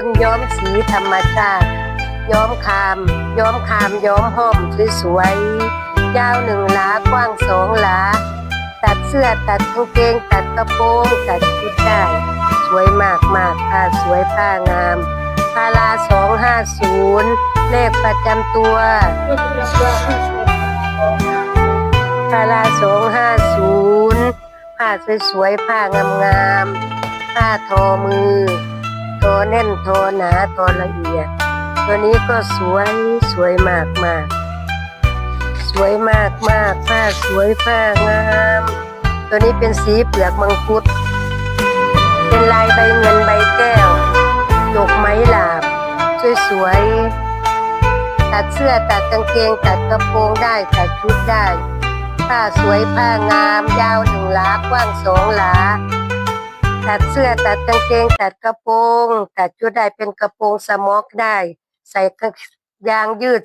เป็นย้อมสีธรรมชาติ ย้อมคาม ย้อมคาม ย้อมห้อมสวยๆยาวหนึ่งหลากว้างสองหลา ตัดเสื้อตัดกางเกง ตัดกระโปรงตัดชุดได้ สวยมากมากผ้าสวยผ้างามพาราสองห้าศูนย์เลขประจำตัวพาราสองห้าศูนย์ผ้าสวยๆผ้างามๆผ้าทอมือ ทอแน่นทอหนาทอละเอียด ตัวนี้ก็สวยสวยมากมากสวยมากมากผ้าสวยผ้างาม ตัวนี้เป็นสีเปลือกมังคุด เป็นลายใบเงินใบแก้วดอกไม้หลาบสวยๆตัดเสื้อตัดกางเกงตัดกระโปรงได้ตัดชุดได้ผ้าสวยผ้างามยาวหนึ่งหลากว้างสองหลา ตัดเสื้อตัดกางเกงตัดกระโปรงตัดชุดได้เป็นกระโปรงสมอกได้ ใส่กางยางยืด